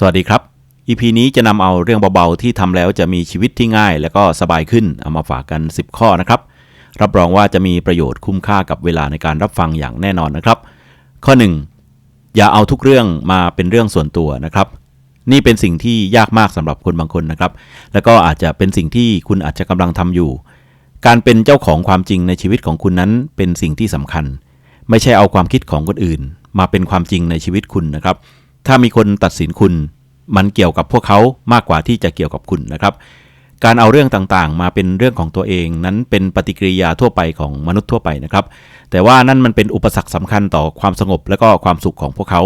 สวัสดีครับ EP นี้จะนำเอาเรื่องเบาๆ ที่ทำแล้วจะมีชีวิตที่ง่าย และก็สบายขึ้น เอามาฝากกัน 10 ข้อนะครับ รับรองว่าจะมีประโยชน์คุ้มค่ากับเวลาในการรับฟังอย่างแน่นอนนะครับ ข้อ 1. อย่าเอาทุกเรื่องมาเป็นเรื่องส่วนตัวนะครับ นี่เป็นสิ่งที่ยากมากสำหรับคนบางคนนะครับ แล้วก็อาจจะเป็นสิ่งที่คุณอาจจะกำลังทำอยู่ การเป็นเจ้าของความจริงในชีวิตของคุณนั้นเป็นสิ่งที่สำคัญ ไม่ใช่เอาความคิดของคนอื่น มาเป็นความจริงในชีวิตคุณนะครับ ถ้ามีคนตัดสินคุณ มันเกี่ยวกับพวกเขามากกว่าที่จะเกี่ยวกับคุณนะครับ การเอาเรื่องต่างๆ มาเป็นเรื่องของตัวเองนั้นเป็นปฏิกิริยาทั่วไปของมนุษย์ทั่วไปนะครับ แต่ว่านั่นมันเป็นอุปสรรคสำคัญต่อความสงบและก็ความสุขของพวกเขา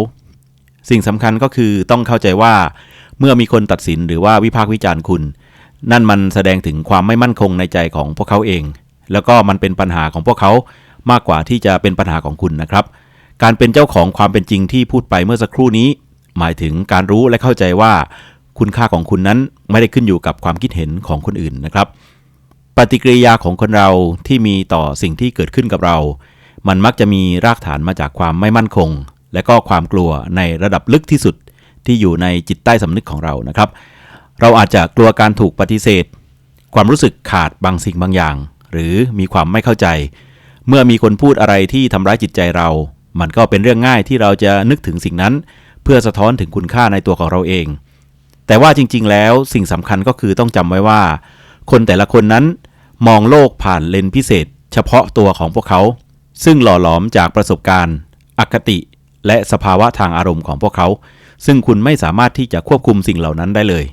สิ่งสำคัญก็คือต้องเข้าใจว่า เมื่อมีคนตัดสินหรือว่าวิพากษ์วิจารณ์คุณ นั่นมันแสดงถึงความไม่มั่นคงในใจของพวกเขาเอง แล้วก็มันเป็นปัญหาของพวกเขามากกว่าที่จะเป็นปัญหาของคุณนะครับ การเป็นเจ้าของความเป็นจริงที่พูดไปเมื่อสักครู่นี้ หมายถึงการรู้และเข้าใจว่าคุณค่าของคุณนั้นไม่ได้ขึ้นอยู่กับความคิดเห็นของคนอื่นนะครับ ปฏิกิริยาของคนเราที่มีต่อสิ่งที่เกิดขึ้นกับเรา มันมักจะมีรากฐานมาจากความไม่มั่นคง และก็ความกลัวในระดับลึกที่สุดที่อยู่ในจิตใต้สำนึกของเรานะครับ เราอาจจะกลัวการถูกปฏิเสธ ความรู้สึกขาดบางสิ่งบางอย่าง หรือมีความไม่เข้าใจ เมื่อมีคนพูดอะไรที่ทำร้ายจิตใจเรา มันก็เป็นเรื่องง่ายที่เราจะนึกถึงสิ่งนั้น เพื่อสะท้อนถึงคุณค่าในตัวของเราเอง แต่ว่าจริง ๆ แล้วสิ่งสำคัญก็คือต้องจำไว้ว่า คนแต่ละคนนั้นมองโลกผ่านเลนพิเศษ เฉพาะตัวของพวกเขา ซึ่งหล่อหลอมจากประสบการณ์ อคติ และสภาวะทางอารมณ์ของพวกเขา ซึ่งคุณไม่สามารถที่จะควบคุมสิ่งเหล่านั้นได้เลย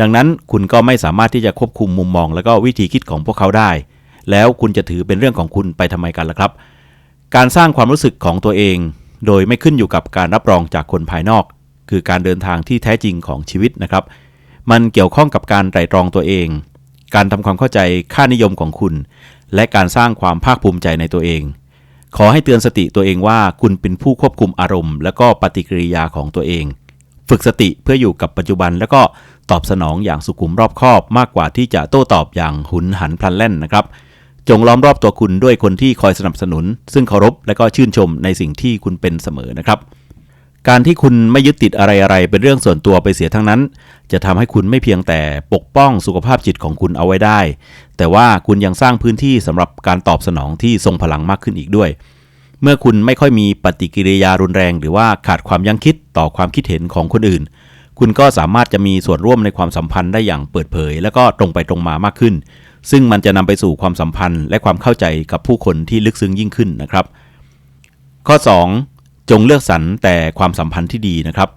ดังนั้นคุณก็ไม่สามารถที่จะควบคุมมุมมอง และก็วิธีคิดของพวกเขาได้ แล้วคุณจะถือเป็นเรื่องของคุณไปทำไมกันล่ะครับ การสร้างความรู้สึกของตัวเอง โดยไม่ขึ้นอยู่กับการรับรองจากคนภายนอก คือการเดินทางที่แท้จริงของชีวิตนะครับ มันเกี่ยวข้องกับการไตร่ตรองตัวเอง การทำความเข้าใจค่านิยมของคุณ และการสร้างความภาคภูมิใจในตัวเอง ขอให้เตือนสติตัวเองว่าคุณเป็นผู้ควบคุมอารมณ์ และก็ปฏิกิริยาของตัวเอง ฝึกสติเพื่ออยู่กับปัจจุบัน แล้วก็ตอบสนองอย่างสุขุมรอบคอบ มากกว่าที่จะโต้ตอบอย่างหุนหันพลันแล่นนะครับ จงล้อมรอบตัวคุณด้วยคนที่คอยสนับสนุน ซึ่งเคารพและก็ชื่นชมในสิ่งที่คุณเป็นเสมอนะครับ การที่คุณไม่ยึดติดอะไรๆเป็นเรื่องส่วนตัวไปเสียทั้งนั้น จะทำให้คุณไม่เพียงแต่ปกป้องสุขภาพจิตของคุณเอาไว้ได้ แต่ว่าคุณยังสร้างพื้นที่สำหรับการตอบสนองที่ทรงพลังมากขึ้นอีกด้วย เมื่อคุณไม่ค่อยมีปฏิกิริยารุนแรง หรือว่าขาดความยั้งคิดต่อความคิดเห็นของคนอื่น คุณก็สามารถจะมีส่วนร่วมในความสัมพันธ์ได้อย่างเปิดเผย และก็ตรงไปตรงมามากขึ้น ซึ่งมันจะนำไปสู่ความสัมพันธ์ และความเข้าใจกับผู้คนที่ลึกซึ้งยิ่งขึ้นนะครับ ข้อ 2. จงเลือกสรรแต่ความสัมพันธ์ที่ดีนะครับ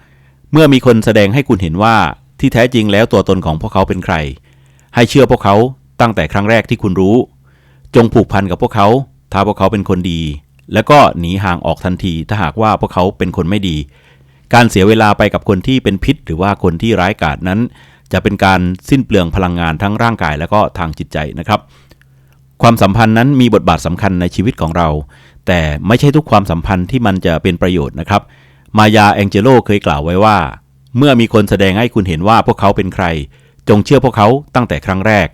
เมื่อมีคนแสดงให้คุณเห็นว่าที่แท้จริงแล้วตัวตนของพวกเขาเป็นใคร ให้เชื่อพวกเขาตั้งแต่ครั้งแรกที่คุณรู้ จงผูกพันกับพวกเขาถ้าพวกเขาเป็นคนดี แล้วก็หนีห่างออกทันทีถ้าหากว่าพวกเขาเป็นคนไม่ดี การเสียเวลาไปกับคนที่เป็นพิษ หรือว่าคนที่ร้ายกาจนั้น จะเป็นการสิ้นเปลืองพลังงานทั้งร่างกายและก็ทางจิตใจนะครับ ความสัมพันธ์นั้นมีบทบาทสำคัญในชีวิตของเรา แต่ไม่ใช่ทุกความสัมพันธ์ที่มันจะเป็นประโยชน์นะครับ มายาแองเจโลเคยกล่าวไว้ว่า เมื่อมีคนแสดงให้คุณเห็นว่าพวกเขาเป็นใคร จงเชื่อพวกเขาตั้งแต่ครั้งแรก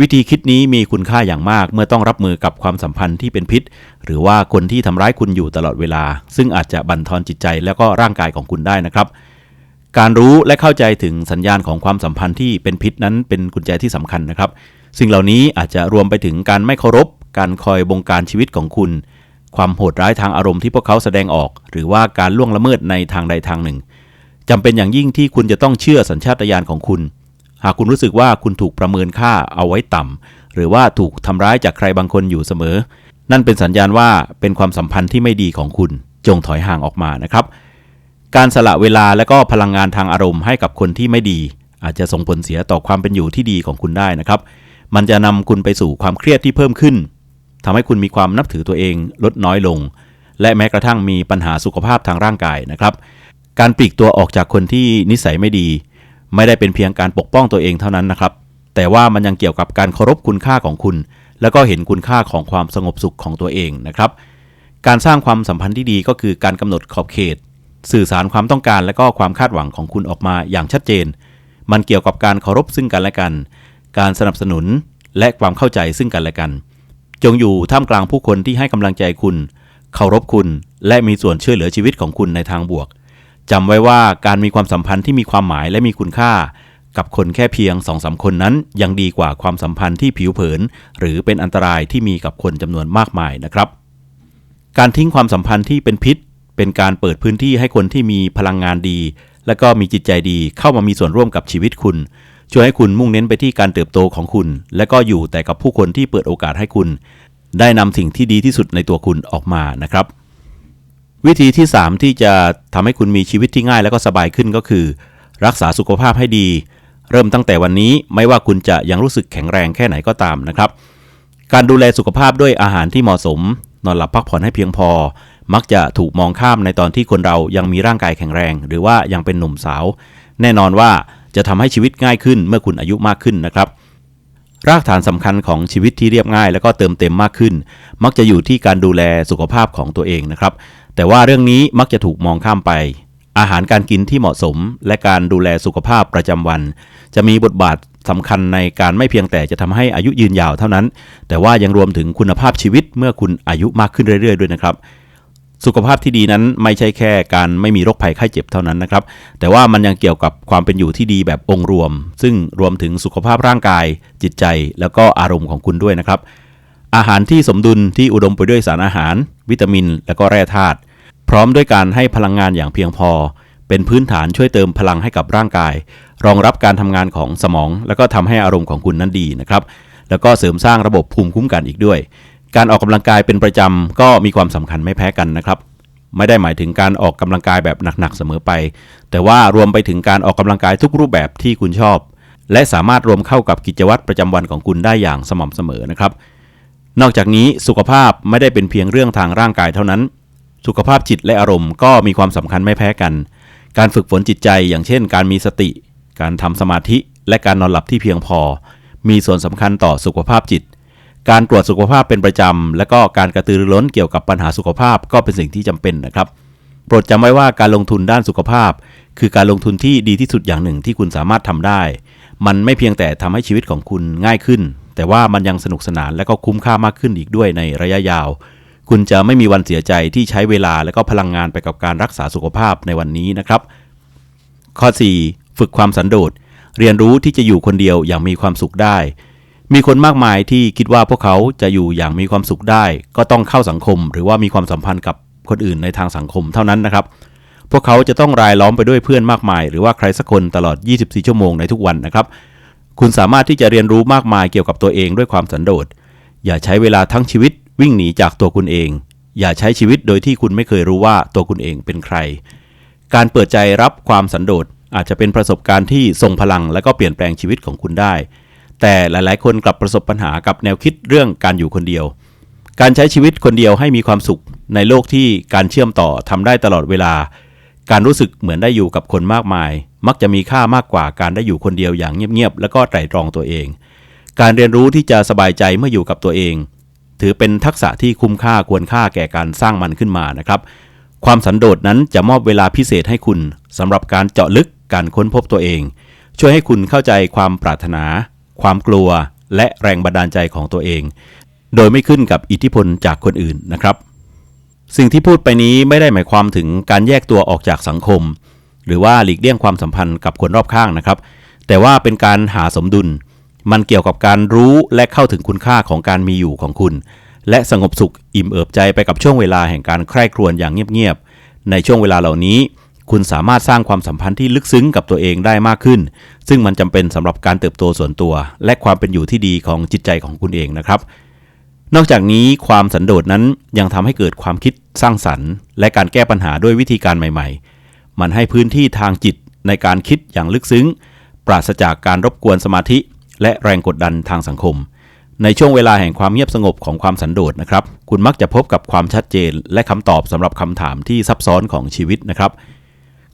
วิธีคิดนี้มีคุณค่าอย่างมากเมื่อต้องรับมือกับความสัมพันธ์ที่เป็นพิษ หรือว่าคนที่ทำร้ายคุณอยู่ตลอดเวลา ซึ่งอาจจะบั่นทอนจิตใจและก็ร่างกายของคุณได้นะครับ การรู้และเข้าใจถึงสัญญาณของความสัมพันธ์ที่เป็นพิษนั้นเป็นกุญแจที่สำคัญนะครับ สิ่งเหล่านี้อาจจะรวมไปถึงการไม่เคารพ การคอยบงการชีวิตของคุณ ความโหดร้ายทางอารมณ์ที่พวกเขาแสดงออก หรือว่าการล่วงละเมิดในทางใดทางหนึ่งจำเป็นอย่างยิ่งที่คุณจะต้องเชื่อสัญชาตญาณของคุณ หากคุณรู้สึกว่าคุณถูกประเมินค่าเอาไว้ต่ำหรือว่าถูกทำร้ายจากใครบางคนอยู่เสมอ นั่นเป็นสัญญาณว่าเป็นความสัมพันธ์ที่ไม่ดีของคุณ จงถอยห่างออกมานะครับ การสละเวลาและก็พลังงานทางอารมณ์ให้กับคนที่ไม่ดี อาจจะส่งผลเสียต่อความเป็นอยู่ที่ดีของคุณได้นะครับ มันจะนำคุณไปสู่ความเครียดที่เพิ่มขึ้นทำให้คุณมีความนับถือตัวเองลดน้อยลง และแม้กระทั่งมีปัญหาสุขภาพทางร่างกายนะครับ การปลีกตัวออกจากคนที่นิสัยไม่ดี ไม่ได้เป็นเพียงการปกป้องตัวเองเท่านั้นนะครับ แต่ว่ามันยังเกี่ยวกับการเคารพคุณค่าของคุณ แล้วก็เห็นคุณค่าของความสงบสุขของตัวเองนะครับ การสร้างความสัมพันธ์ที่ดีก็คือการกำหนดขอบเขต สื่อสารความต้องการและก็ความคาดหวังของคุณออกมาอย่างชัดเจน มันเกี่ยวกับการเคารพซึ่งกันและกัน การสนับสนุนและความเข้าใจซึ่งกันและกัน จงอยู่ท่ามกลางผู้คนที่ให้กำลังใจคุณ เคารพคุณ และมีส่วนช่วยเหลือชีวิตของคุณในทางบวกจำไว้ว่าการมีความสัมพันธ์ที่มีความหมายและมีคุณค่า กับคนแค่เพียงสองสาคนนั้น ยังดีกว่าความสัมพันธ์ที่ผิวเผิน หรือเป็นอันตรายที่มีกับคนจำนวนมากมายนะครับ การทิ้งความสัมพันธ์ที่เป็นพิษ เป็นการเปิดพื้นที่ให้คนที่มีพลังงานดี และก็มีจิตใจดีเข้ามามีส่วนร่วมกับชีวิตคุณ ช่วยให้คุณมุ่งเน้นไปที่การเติบโตของคุณ และก็อยู่แต่กับผู้คนที่เปิดโอกาสให้คุณ ได้นำสิ่งที่ดีที่สุดในตัวคุณออกมานะครับ วิธีที่ 3 ที่จะทำให้คุณมีชีวิตที่ง่ายและก็สบายขึ้นก็คือ รักษาสุขภาพให้ดี เริ่มตั้งแต่วันนี้ไม่ว่าคุณจะยังรู้สึกแข็งแรงแค่ไหนก็ตามนะครับ การดูแลสุขภาพด้วยอาหารที่เหมาะสม นอนหลับพักผ่อนให้เพียงพอ มักจะถูกมองข้ามในตอนที่คนเรายังมีร่างกายแข็งแรง หรือว่ายังเป็นหนุ่มสาว แน่นอนว่าจะทำให้ชีวิตง่ายขึ้นเมื่อคุณอายุมากขึ้นนะครับ รากฐานสำคัญของชีวิตที่เรียบง่าย และก็เติมเต็มมากขึ้น มักจะอยู่ที่การดูแลสุขภาพของตัวเองนะครับ แต่ว่าเรื่องนี้มักจะถูกมองข้ามไป อาหารการกินที่เหมาะสม และการดูแลสุขภาพประจำวัน จะมีบทบาทสำคัญในการไม่เพียงแต่จะทำให้อายุยืนยาวเท่านั้น แต่ว่ายังรวมถึงคุณภาพชีวิตเมื่อคุณอายุมากขึ้นเรื่อย ๆ ด้วยนะครับ สุขภาพที่ดีนั้นไม่ใช่แค่การไม่มีโรคภัยไข้เจ็บเท่านั้นนะครับ แต่ว่ามันยังเกี่ยวกับความเป็นอยู่ที่ดีแบบองค์รวม ซึ่งรวมถึงสุขภาพร่างกาย จิตใจ แล้วก็อารมณ์ของคุณด้วยนะครับ อาหารที่สมดุลที่อุดมไปด้วยสารอาหาร วิตามิน และก็แร่ธาตุพร้อมด้วยการให้พลังงานอย่างเพียงพอ เป็นพื้นฐานช่วยเติมพลังให้กับร่างกาย รองรับการทำงานของสมอง แล้วก็ทำให้อารมณ์ของคุณนั้นดีนะครับ แล้วก็เสริมสร้างระบบภูมิคุ้มกันอีกด้วย การออกกำลังกายเป็นประจำก็มีความสำคัญไม่แพ้กันนะครับ ไม่ได้หมายถึงการออกกำลังกายแบบหนักๆเสมอไป แต่ว่ารวมไปถึงการออกกำลังกายทุกรูปแบบที่คุณชอบ และสามารถรวมเข้ากับกิจวัตรประจำวันของคุณได้อย่างสม่ำเสมอนะครับ นอกจากนี้สุขภาพไม่ได้เป็นเพียงเรื่องทางร่างกายเท่านั้น สุขภาพจิตและอารมณ์ก็มีความสำคัญไม่แพ้กัน การฝึกฝนจิตใจอย่างเช่น การมีสติ การทำสมาธิ และการนอนหลับที่เพียงพอ มีส่วนสำคัญต่อสุขภาพจิต การตรวจสุขภาพเป็นประจำ และก็การกระตือรือร้นเกี่ยวกับปัญหาสุขภาพก็เป็นสิ่งที่จำเป็นนะครับ โปรดจำไว้ว่าการลงทุนด้านสุขภาพ คือการลงทุนที่ดีที่สุดอย่างหนึ่งที่คุณสามารถทำได้ มันไม่เพียงแต่ทำให้ชีวิตของคุณง่ายขึ้น แต่ว่ามันยังสนุกสนานและก็คุ้มค่ามากขึ้นอีกด้วยในระยะยาว คุณจะไม่มีวันเสียใจที่ใช้เวลาและก็พลังงานไปกับการรักษาสุขภาพในวันนี้นะครับ ข้อ 4 ฝึกความสันโดษเรียนรู้ที่จะอยู่คนเดียวอย่างมีความสุขได้ มีคนมากมายที่คิดว่าพวกเขาจะอยู่อย่างมีความสุขได้ ก็ต้องเข้าสังคม หรือว่ามีความสัมพันธ์กับคนอื่นในทางสังคมเท่านั้นนะครับ พวกเขาจะต้องรายล้อมไปด้วยเพื่อนมากมาย หรือว่าใครสักคนตลอด 24 ชั่วโมงในทุกวันนะครับ คุณสามารถที่จะเรียนรู้มากมายเกี่ยวกับตัวเองด้วยความสันโดษ อย่าใช้เวลาทั้งชีวิตวิ่งหนีจากตัวคุณเอง อย่าใช้ชีวิตโดยที่คุณไม่เคยรู้ว่าตัวคุณเองเป็นใคร การเปิดใจรับความสันโดษอาจจะเป็นประสบการณ์ที่ทรงพลังและก็เปลี่ยนแปลงชีวิตของคุณได้ แต่หลายๆ คนกลับประสบปัญหากับแนวคิดเรื่องการอยู่คนเดียว การใช้ชีวิตคนเดียวให้มีความสุขในโลกที่การเชื่อมต่อทำได้ตลอดเวลา การรู้สึกเหมือนได้อยู่กับคนมากมาย มักจะมีค่ามากกว่าการได้อยู่คนเดียวอย่างเงียบๆแล้วก็ไตร่ตรองตัวเอง การเรียนรู้ที่จะสบายใจเมื่ออยู่กับตัวเอง ถือเป็นทักษะที่คุ้มค่าควรค่าแก่การสร้างมันขึ้นมานะครับ ความสันโดษนั้นจะมอบเวลาพิเศษให้คุณสำหรับการเจาะลึกการค้นพบตัวเอง ช่วยให้คุณเข้าใจความปรารถนา ความกลัวและแรงบันดาลใจของตัวเอง โดยไม่ขึ้นกับอิทธิพลจากคนอื่นนะครับ สิ่งที่พูดไปนี้ไม่ได้หมายความถึงการแยกตัวออกจากสังคม หรือว่าหลีกเลี่ยงความสัมพันธ์กับคนรอบข้างนะครับ แต่ว่าเป็นการหาสมดุล มันเกี่ยวกับการรู้และเข้าถึงคุณค่าของการมีอยู่ของคุณ และสงบสุขอิ่มเอิบใจไปกับช่วงเวลาแห่งการใคร่ครวญอย่างเงียบๆในช่วงเวลาเหล่านี้ คุณสามารถสร้างความสัมพันธ์ที่ลึกซึ้งกับตัวเองได้มากขึ้น ซึ่งมันจำเป็นสำหรับการเติบโตส่วนตัว และความเป็นอยู่ที่ดีของจิตใจของคุณเองนะครับ นอกจากนี้ความสันโดษนั้นยังทำให้เกิดความคิดสร้างสรรค์ และการแก้ปัญหาด้วยวิธีการใหม่ๆ มันให้พื้นที่ทางจิตในการคิดอย่างลึกซึ้ง ปราศจากการรบกวนสมาธิ และแรงกดดันทางสังคม ในช่วงเวลาแห่งความเงียบสงบของความสันโดษนะครับ คุณมักจะพบกับความชัดเจน และคำตอบสำหรับคำถามที่ซับซ้อนของชีวิตนะครับ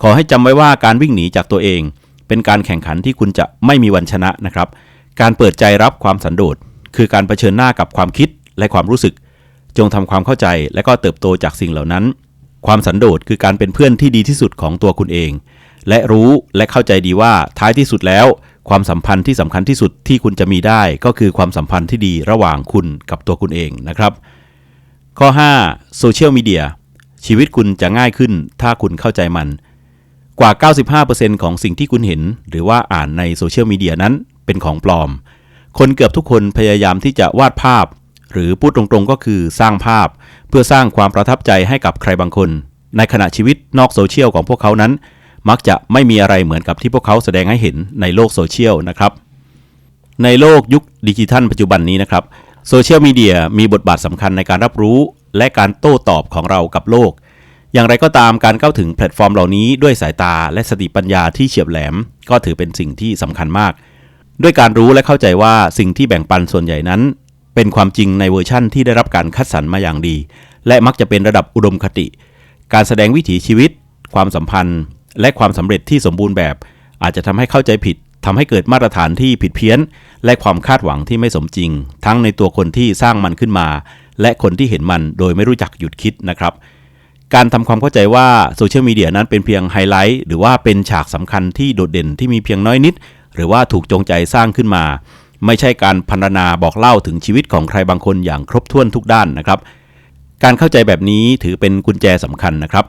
ขอให้จำไว้ว่าการวิ่งหนีจากตัวเอง เป็นการแข่งขันที่คุณจะไม่มีวันชนะนะครับ การเปิดใจรับความสันโดษคือการเผชิญหน้ากับความคิดและความรู้สึก จงทำความเข้าใจและก็เติบโตจากสิ่งเหล่านั้น ความสันโดษคือการเป็นเพื่อนที่ดีที่สุดของตัวคุณเอง และรู้และเข้าใจดีว่าท้ายที่สุดแล้ว ความสัมพันธ์ที่สำคัญที่สุดที่คุณจะมีได้ ก็คือความสัมพันธ์ที่ดีระหว่างคุณกับตัวคุณเองนะครับ ข้อ5โซเชียลมีเดียชีวิตคุณจะง่ายขึ้นถ้าคุณเข้าใจมัน กว่า 95%ของสิ่งที่คุณเห็น หรือว่าอ่านในโซเชียลมีเดียนั้นเป็นของปลอม คนเกือบทุกคนพยายามที่จะวาดภาพ หรือพูดตรงๆก็คือสร้างภาพ เพื่อสร้างความประทับใจให้กับใครบางคน ในขณะชีวิตนอกโซเชียลของพวกเขานั้น มักจะไม่มีอะไรเหมือนกับที่พวกเขาแสดงให้เห็นในโลกโซเชียลนะครับในโลกยุคดิจิทัลปัจจุบันนี้นะครับโซเชียลมีเดียมีบทบาทสำคัญในการรับรู้ และการโต้ตอบของเรากับโลก อย่างไรก็ตามการเข้าถึงแพลตฟอร์มเหล่านี้ด้วยสายตาและสติปัญญาที่เฉียบแหลม ก็ถือเป็นสิ่งที่สำคัญมาก ด้วยการรู้และเข้าใจว่าสิ่งที่แบ่งปันส่วนใหญ่นั้น เป็นความจริงในเวอร์ชั่นที่ได้รับการคัดสรรมาอย่างดี และมักจะเป็นระดับอุดมคติ การแสดงวิถีชีวิต ความสัมพันธ์ และความสำเร็จที่สมบูรณ์แบบ อาจจะทำให้เข้าใจผิดทำให้เกิดมาตรฐานที่ผิดเพี้ยน และความคาดหวังที่ไม่สมจริง ทั้งในตัวคนที่สร้างมันขึ้นมา และคนที่เห็นมันโดยไม่รู้จักหยุดคิดนะครับ การทำความเข้าใจว่าโซเชียลมีเดียนั้นเป็นเพียงไฮไลท์หรือว่าเป็นฉากสำคัญที่โดดเด่นที่มีเพียงน้อยนิด หรือว่าถูกจงใจสร้างขึ้นมา ไม่ใช่การพรรณนาบอกเล่าถึงชีวิตของใครบางคนอย่างครบถ้วนทุกด้านนะครับ การเข้าใจแบบนี้ถือเป็นกุญแจสำคัญนะครับ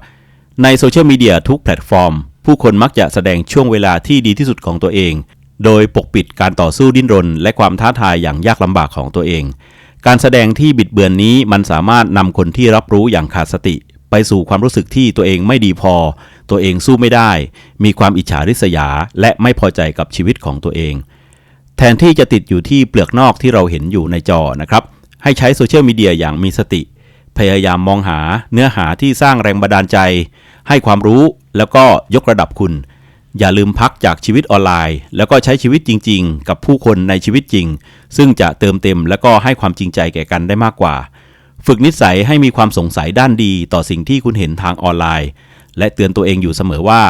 ในโซเชียลมีเดียทุกแพลตฟอร์ม ผู้คนมักจะแสดงช่วงเวลาที่ดีที่สุดของตัวเอง โดยปกปิดการต่อสู้ดิ้นรน และความท้าทายอย่างยากลำบากของตัวเองการแสดงที่บิดเบือนนี้มันสามารถนำคนที่รับรู้อย่างขาดสติ ไปสู่ความรู้สึกที่ตัวเองไม่ดีพอ ตัวเองสู้ไม่ได้ มีความอิจฉาริษยา และไม่พอใจกับชีวิตของตัวเอง แทนที่จะติดอยู่ที่เปลือกนอกที่เราเห็นอยู่ในจอนะครับ ให้ใช้โซเชียลมีเดียอย่างมีสติ พยายามมองหาเนื้อหาที่สร้างแรงบันดาลใจ ให้ความรู้แล้วก็ยกระดับคุณ อย่าลืมพักจากชีวิตออนไลน์ แล้วก็ใช้ชีวิตจริง ๆ กับผู้คนในชีวิตจริง ซึ่งจะเติมเต็มแล้วก็ให้ความจริงใจแก่กันได้มากกว่า ฝึกนิสัยให้มีความสงสัยด้านดีต่อสิ่งที่คุณเห็นทางออนไลน์ และเตือนตัวเองอยู่เสมอว่า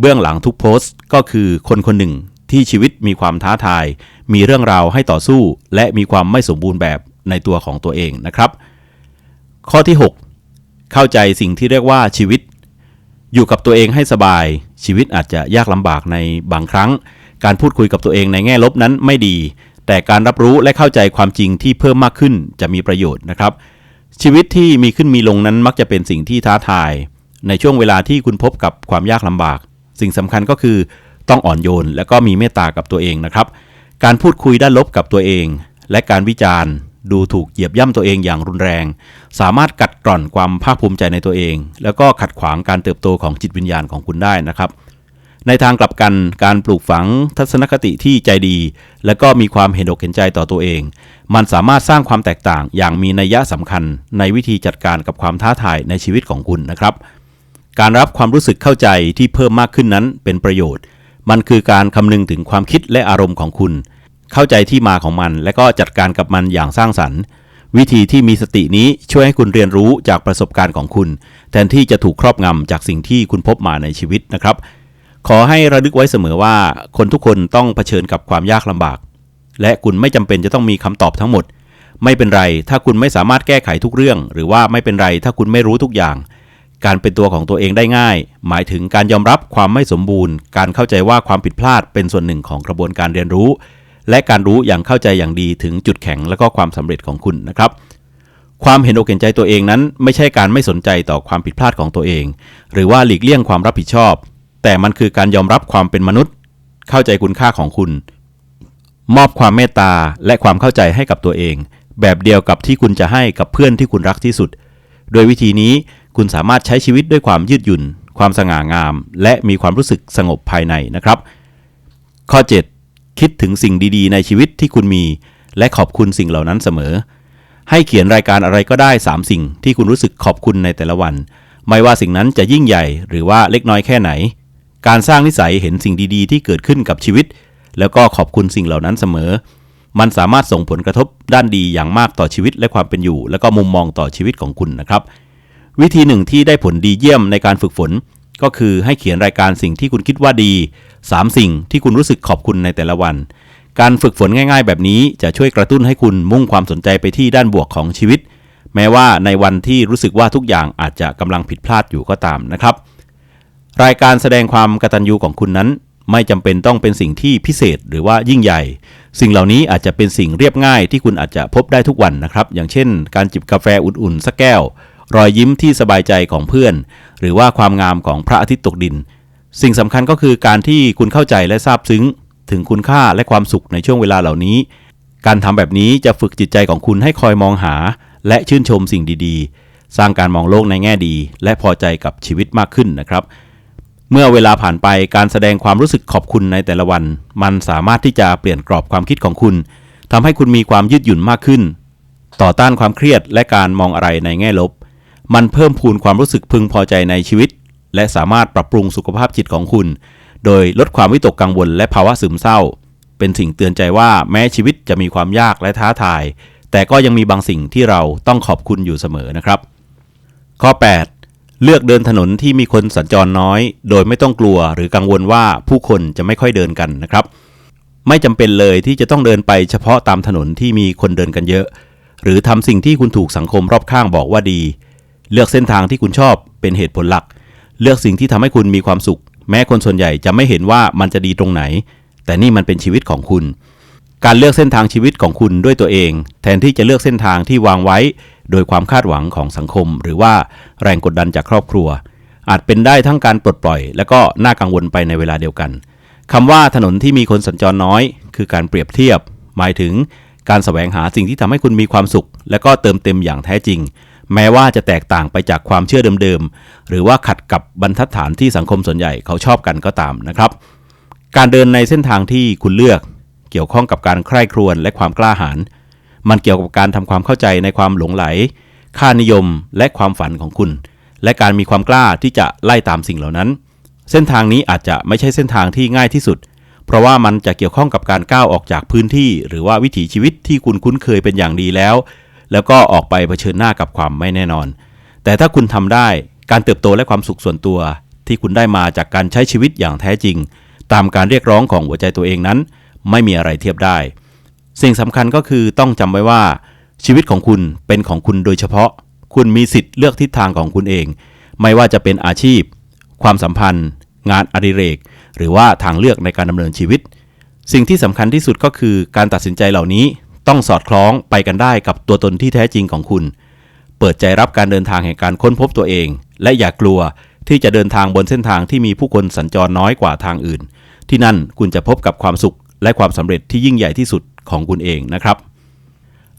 เบื้องหลังทุกโพสต์ก็คือคนคนหนึ่งที่ชีวิตมีความท้าทาย มีเรื่องราวให้ต่อสู้ และมีความไม่สมบูรณ์แบบในตัวของตัวเองนะครับ ข้อที่ 6 เข้าใจสิ่งที่เรียกว่าชีวิต อยู่กับตัวเองให้สบาย ชีวิตอาจจะยากลำบากในบางครั้ง การพูดคุยกับตัวเองในแง่ลบนั้นไม่ดี แต่การรับรู้และเข้าใจความจริงที่เพิ่มมากขึ้นจะมีประโยชน์นะครับ ชีวิตที่มีขึ้นมีลงนั้นมักจะเป็นสิ่งที่ท้าทาย ในช่วงเวลาที่คุณพบกับความยากลำบาก สิ่งสำคัญก็คือต้องอ่อนโยน และก็มีเมตตากับตัวเองนะครับ การพูดคุยด้านลบกับตัวเอง และการวิจารณ์ ดูถูกเหยียบย่ำตัวเองอย่างรุนแรง สามารถกัดกร่อนความภาคภูมิใจในตัวเอง แล้วก็ขัดขวางการเติบโตของจิตวิญญาณของคุณได้นะครับ ในทางกลับกันการปลูกฝังทัศนคติที่ใจดี และก็มีความเห็นอกเห็นใจต่อตัวเอง มันสามารถสร้างความแตกต่างอย่างมีนัยยะสำคัญ ในวิธีจัดการกับความท้าทายในชีวิตของคุณนะครับ การรับความรู้สึกเข้าใจที่เพิ่มมากขึ้นนั้นเป็นประโยชน์ มันคือการคำนึงถึงความคิดและอารมณ์ของคุณ เข้าใจที่มาของมัน และก็จัดการกับมันอย่างสร้างสรรค์ วิธีที่มีสตินี้ช่วยให้คุณเรียนรู้จากประสบการณ์ของคุณ แทนที่จะถูกครอบงำจากสิ่งที่คุณพบมาในชีวิตนะครับ ขอให้ระลึกไว้เสมอว่า คนทุกคนต้องเผชิญกับความยากลำบาก และคุณไม่จำเป็นจะต้องมีคำตอบทั้งหมด ไม่เป็นไร ถ้าคุณไม่สามารถแก้ไขทุกเรื่อง หรือว่าไม่เป็นไร ถ้าคุณไม่รู้ทุกอย่าง การเป็นตัวของตัวเองได้ง่าย หมายถึงการยอมรับความไม่สมบูรณ์ การเข้าใจว่าความผิดพลาดเป็นส่วนหนึ่งของกระบวนการเรียนรู้ และการรู้อย่างเข้าใจอย่างดีถึงจุดแข็งและก็ความสำเร็จของคุณนะครับความเห็นอกเห็นใจตัวเองนั้น ไม่ใช่การไม่สนใจต่อความผิดพลาดของตัวเอง หรือว่าหลีกเลี่ยงความรับผิดชอบ แต่มันคือการยอมรับความเป็นมนุษย์ เข้าใจคุณค่าของคุณ มอบความเมตตาและความเข้าใจให้กับตัวเอง แบบเดียวกับที่คุณจะให้กับเพื่อนที่คุณรักที่สุด โดยวิธีนี้คุณสามารถใช้ชีวิตด้วยความยืดหยุ่น ความสง่างาม และมีความรู้สึกสงบภายในนะครับ ข้อ 7 คิดถึงสิ่งดีๆ ในชีวิตที่คุณมี และขอบคุณสิ่งเหล่านั้นเสมอ ให้เขียนรายการอะไรก็ได้ 3 สิ่งที่คุณรู้สึกขอบคุณในแต่ละวัน ไม่ว่าสิ่งนั้นจะยิ่งใหญ่หรือว่าเล็กน้อยแค่ไหน การสร้างนิสัยเห็นสิ่งดีๆ ที่เกิดขึ้นกับชีวิต แล้วก็ขอบคุณสิ่งเหล่านั้นเสมอ มันสามารถส่งผลกระทบด้านดีอย่างมากต่อชีวิตและความเป็นอยู่ และก็มุมมองต่อชีวิตของคุณนะครับ วิธีหนึ่งที่ได้ผลดีเยี่ยมในการฝึกฝน ก็คือให้เขียนรายการสิ่งที่คุณคิดว่าดี 3 สิ่งที่คุณรู้สึกขอบคุณในแต่ละวัน การฝึกฝนง่าย ๆ แบบนี้จะช่วยกระตุ้นให้คุณมุ่งความสนใจไปที่ด้านบวกของชีวิต แม้ว่าในวันที่รู้สึกว่าทุกอย่างอาจจะกำลังผิดพลาดอยู่ก็ตามนะครับ รายการแสดงความกตัญญูของคุณนั้น ไม่จำเป็นต้องเป็นสิ่งที่พิเศษหรือว่ายิ่งใหญ่ สิ่งเหล่านี้อาจจะเป็นสิ่งเรียบง่ายที่คุณอาจจะพบได้ทุกวันนะครับ อย่างเช่น การจิบกาแฟอุ่นๆสักแก้ว รอยยิ้มที่สบายใจของเพื่อน หรือว่าความงามของพระอาทิตย์ตกดิน สิ่งสำคัญก็คือการที่คุณเข้าใจและซาบซึ้ง ถึงคุณค่าและความสุขในช่วงเวลาเหล่านี้ การทำแบบนี้จะฝึกจิตใจของคุณให้คอยมองหา และชื่นชมสิ่งดีๆ สร้างการมองโลกในแง่ดี และพอใจกับชีวิตมากขึ้นนะครับ เมื่อเวลาผ่านไปการแสดงความรู้สึกขอบคุณในแต่ละวัน มันสามารถที่จะเปลี่ยนกรอบความคิดของคุณทำให้คุณมีความยืดหยุ่นมากขึ้น ต่อต้านความเครียดและการมองอะไรในแง่ลบ มันเพิ่มพูนความรู้สึกพึงพอใจในชีวิต และสามารถปรับปรุงสุขภาพจิตของคุณ โดยลดความวิตกกังวลและภาวะซึมเศร้า เป็นสิ่งเตือนใจว่าแม้ชีวิตจะมีความยากและท้าทาย แต่ก็ยังมีบางสิ่งที่เราต้องขอบคุณอยู่เสมอนะครับ ข้อ 8 เลือกเดินถนนที่มีคนสัญจรน้อย โดยไม่ต้องกลัวหรือกังวลว่าผู้คนจะไม่ค่อยเดินกันนะครับ ไม่จำเป็นเลยที่จะต้องเดินไปเฉพาะตามถนนที่มีคนเดินกันเยอะ หรือทำสิ่งที่คุณถูกสังคมรอบข้างบอกว่าดี เลือกเส้นทางที่คุณชอบเป็นเหตุผลหลัก เลือกสิ่งที่ทำให้คุณมีความสุข แม้คนส่วนใหญ่จะไม่เห็นว่ามันจะดีตรงไหน แต่นี่มันเป็นชีวิตของคุณ การเลือกเส้นทางชีวิตของคุณด้วยตัวเอง แทนที่จะเลือกเส้นทางที่วางไว้ โดยความคาดหวังของสังคม หรือว่าแรงกดดันจากครอบครัว อาจเป็นได้ทั้งการปลดปล่อย และก็น่ากังวลไปในเวลาเดียวกันคำว่าถนนที่มีคนสัญจรน้อย คือการเปรียบเทียบ หมายถึงการแสวงหาสิ่งที่ทำให้คุณมีความสุข และก็เติมเต็มอย่างแท้จริง แม้ว่าจะแตกต่างไปจากความเชื่อเดิมๆ หรือว่าขัดกับบรรทัดฐานที่สังคมส่วนใหญ่เขาชอบกันก็ตามนะครับ การเดินในเส้นทางที่คุณเลือก เกี่ยวข้องกับการใคร่ครวญและความกล้าหาญ มันเกี่ยวกับการทำความเข้าใจในความหลงไหล ค่านิยมและความฝันของคุณ และการมีความกล้าที่จะไล่ตามสิ่งเหล่านั้น เส้นทางนี้อาจจะไม่ใช่เส้นทางที่ง่ายที่สุด เพราะว่ามันจะเกี่ยวข้องกับการก้าวออกจากพื้นที่ หรือว่าวิถีชีวิตที่คุณคุ้นเคยเป็นอย่างดีแล้ว แล้วก็ออกไปเผชิญหน้ากับความไม่แน่นอน แต่ถ้าคุณทำได้การเติบโตและความสุขส่วนตัว ที่คุณได้มาจากการใช้ชีวิตอย่างแท้จริง ตามการเรียกร้องของหัวใจตัวเองนั้น ไม่มีอะไรเทียบได้ สิ่งสำคัญก็คือต้องจำไว้ว่า ชีวิตของคุณเป็นของคุณโดยเฉพาะ คุณมีสิทธิ์เลือกทิศทางของคุณเอง ไม่ว่าจะเป็นอาชีพ ความสัมพันธ์ งานอดิเรก หรือว่าทางเลือกในการดำเนินชีวิต สิ่งที่สำคัญที่สุดก็คือการตัดสินใจเหล่านี้ต้องสอดคล้องไปกันได้กับตัวตนที่แท้จริงของคุณ เปิดใจรับการเดินทางแห่งการค้นพบตัวเอง และอย่ากลัวที่จะเดินทางบนเส้นทางที่มีผู้คนสัญจรน้อยกว่าทางอื่น ที่นั่นคุณจะพบกับความสุข และความสำเร็จที่ยิ่งใหญ่ที่สุดของคุณเองนะครับ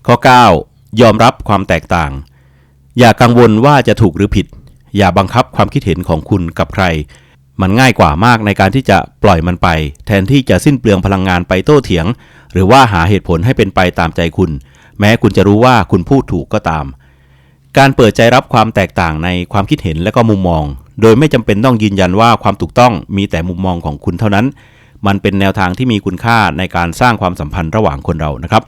ข้อ 9 ยอมรับความแตกต่าง อย่ากังวลว่าจะถูกหรือผิด อย่าบังคับความคิดเห็นของคุณกับใคร มันง่ายกว่ามากในการที่จะปล่อยมันไป แทนที่จะสิ้นเปลืองพลังงานไปโต้เถียง หรือว่าหาเหตุผลให้เป็นไปตามใจคุณ แม้คุณจะรู้ว่าคุณพูดถูกก็ตาม การเปิดใจรับความแตกต่างในความคิดเห็นและก็มุมมอง โดยไม่จำเป็นต้องยืนยันว่าความถูกต้องมีแต่มุมมองของคุณเท่านั้น มันเป็นแนวทางที่มีคุณค่าในการสร้างความสัมพันธ์ระหว่างคนเรานะครับ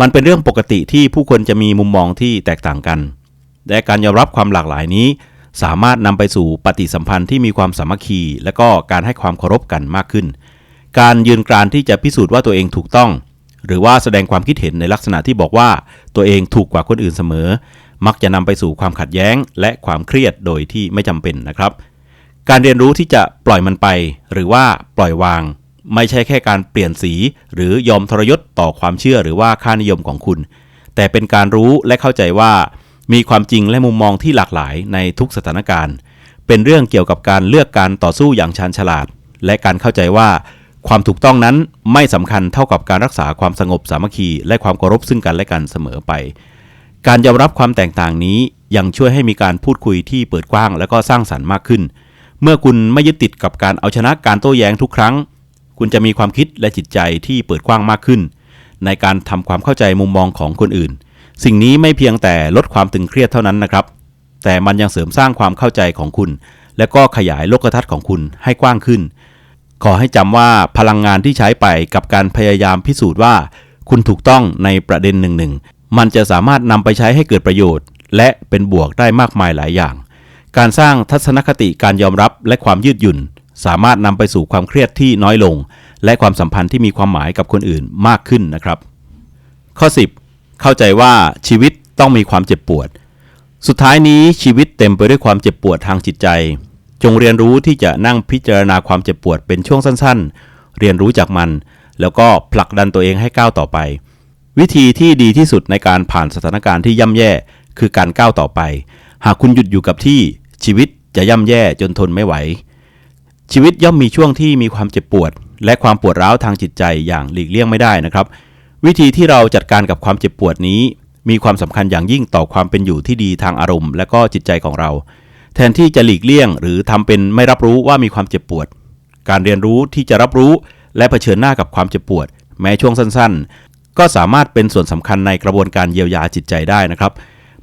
มันเป็นเรื่องปกติที่ผู้คนจะมีมุมมองที่แตกต่างกัน และการยอมรับความหลากหลายนี้ สามารถนำไปสู่ปฏิสัมพันธ์ที่มีความสามัคคี และก็การให้ความเคารพกันมากขึ้น การยืนกรานที่จะพิสูจน์ว่าตัวเองถูกต้อง หรือว่าแสดงความคิดเห็นในลักษณะที่บอกว่าตัวเองถูกกว่าคนอื่นเสมอ มักจะนำไปสู่ความขัดแย้ง และความเครียดโดยที่ไม่จำเป็นนะครับ การเรียนรู้ที่จะปล่อยมันไป หรือว่าปล่อยวาง ไม่ใช่แค่การเปลี่ยนสี หรือยอมทรยศต่อความเชื่อหรือว่าค่านิยมของคุณ แต่เป็นการรู้และเข้าใจว่า มีความจริงและมุมมองที่หลากหลายในทุกสถานการณ์ เป็นเรื่องเกี่ยวกับการเลือกการต่อสู้อย่างชาญฉลาด และการเข้าใจว่า ความถูกต้องนั้นไม่สำคัญเท่ากับการรักษาความสงบสามัคคี และความเคารพซึ่งกันและกันเสมอไป การยอมรับความแตกต่างนี้ยังช่วยให้มีการพูดคุยที่เปิดกว้าง และก็สร้างสรรค์มากขึ้น เมื่อคุณไม่ยึดติดกับการเอาชนะการโต้แย้งทุกครั้ง คุณจะมีความคิดและจิตใจที่เปิดกว้างมากขึ้น ในการทำความเข้าใจมุมมองของคนอื่น สิ่งนี้ไม่เพียงแต่ลดความตึงเครียดเท่านั้นนะครับ แต่มันยังเสริมสร้างความเข้าใจของคุณ และก็ขยายโลกทัศน์ของคุณให้กว้างขึ้น ขอให้จำว่าพลังงานที่ใช้ไปกับการพยายามพิสูจน์ว่า คุณถูกต้องในประเด็นหนึ่งๆมันจะสามารถนำไปใช้ให้เกิดประโยชน์ และเป็นบวกได้มากมายหลายอย่าง การสร้างทัศนคติการยอมรับและความยืดหยุ่น สามารถนำไปสู่ความเครียดที่น้อยลง และความสัมพันธ์ที่มีความหมายกับคนอื่นมากขึ้นนะครับ ข้อ 10 เข้าใจว่าชีวิตต้องมีความเจ็บปวด สุดท้ายนี้ชีวิตเต็มไปด้วยความเจ็บปวดทางจิตใจ จงเรียนรู้ที่จะนั่งพิจารณาความเจ็บปวดเป็นช่วงสั้น ๆ เรียนรู้จากมัน แล้วก็ผลักดันตัวเองให้ก้าวต่อไป วิธีที่ดีที่สุดในการผ่านสถานการณ์ที่ย่ำแย่ คือการก้าวต่อไป หากคุณหยุดอยู่กับที่ ชีวิตจะย่ำแย่จนทนไม่ไหว ชีวิตย่อมมีช่วงที่มีความเจ็บปวด และความปวดร้าวทางจิตใจอย่างหลีกเลี่ยงไม่ได้นะครับ วิธีที่เราจัดการกับความเจ็บปวดนี้ มีความสำคัญอย่างยิ่งต่อความเป็นอยู่ที่ดีทางอารมณ์ และก็จิตใจของเรา แทนที่จะหลีกเลี่ยง หรือทำเป็นไม่รับรู้ว่ามีความเจ็บปวด การเรียนรู้ที่จะรับรู้และเผชิญหน้ากับความเจ็บปวด แม้ช่วงสั้นๆ ก็สามารถเป็นส่วนสำคัญในกระบวนการเยียวยาจิตใจได้นะครับ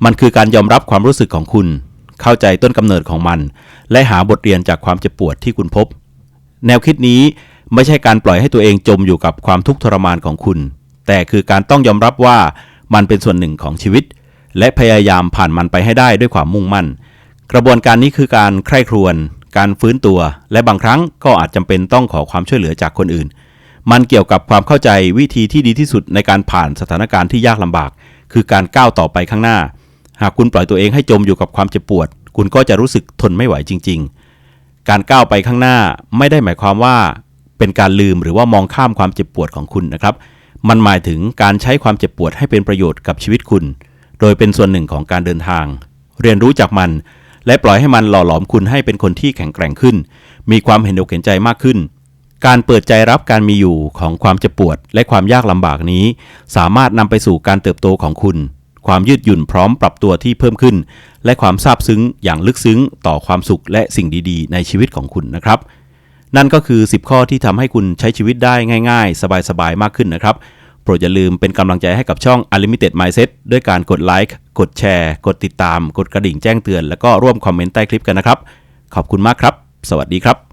มันคือการยอมรับความรู้สึกของคุณ เข้าใจต้นกำเนิดของมัน และหาบทเรียนจากความเจ็บปวดที่คุณพบ แนวคิดนี้ไม่ใช่การปล่อยให้ตัวเองจมอยู่กับความทุกข์ทรมานของคุณ แต่คือการต้องยอมรับว่ามันเป็นส่วนหนึ่งของชีวิต และพยายามผ่านมันไปให้ได้ด้วยความมุ่งมั่น กระบวนการนี้คือการใคร่ครวญการฟื้นตัว และบางครั้งก็อาจจำเป็นต้องขอความช่วยเหลือจากคนอื่น มันเกี่ยวกับความเข้าใจวิธีที่ดีที่สุดในการผ่านสถานการณ์ที่ยากลำบาก คือการก้าวต่อไปข้างหน้า หากคุณปล่อยตัวเองให้จมอยู่กับความเจ็บปวด คุณก็จะรู้สึกทนไม่ไหวจริง ๆ การก้าวไปข้างหน้าไม่ได้หมายความว่าเป็นการลืมหรือว่ามองข้ามความเจ็บปวดของคุณนะครับ มันหมายถึงการใช้ความเจ็บปวดให้เป็นประโยชน์กับชีวิตคุณ โดยเป็นส่วนหนึ่งของการเดินทาง เรียนรู้จากมัน และปล่อยให้มันหล่อหลอมคุณให้เป็นคนที่แข็งแกร่งขึ้น มีความเห็นอกเห็นใจมากขึ้น การเปิดใจรับการมีอยู่ของความเจ็บปวด และความยากลำบากนี้ สามารถนำไปสู่การเติบโตของคุณ ความยืดหยุ่นพร้อมปรับตัวที่เพิ่มขึ้น และความซาบซึ้งอย่างลึกซึ้งต่อความสุขและสิ่งดีๆ ในชีวิตของคุณนะครับ นั่นก็คือ 10 ข้อที่ทำให้คุณใช้ชีวิตได้ง่าย ๆ สบายๆ มากขึ้นนะครับ โปรดอย่าลืมเป็นกำลังใจให้กับช่อง Unlimited Mindset ด้วยการกดไลค์กดแชร์ กดติดตาม กดกระดิ่งแจ้งเตือน แล้วก็ร่วมคอมเมนต์ใต้คลิปกันนะครับ ขอบคุณมากครับ สวัสดีครับ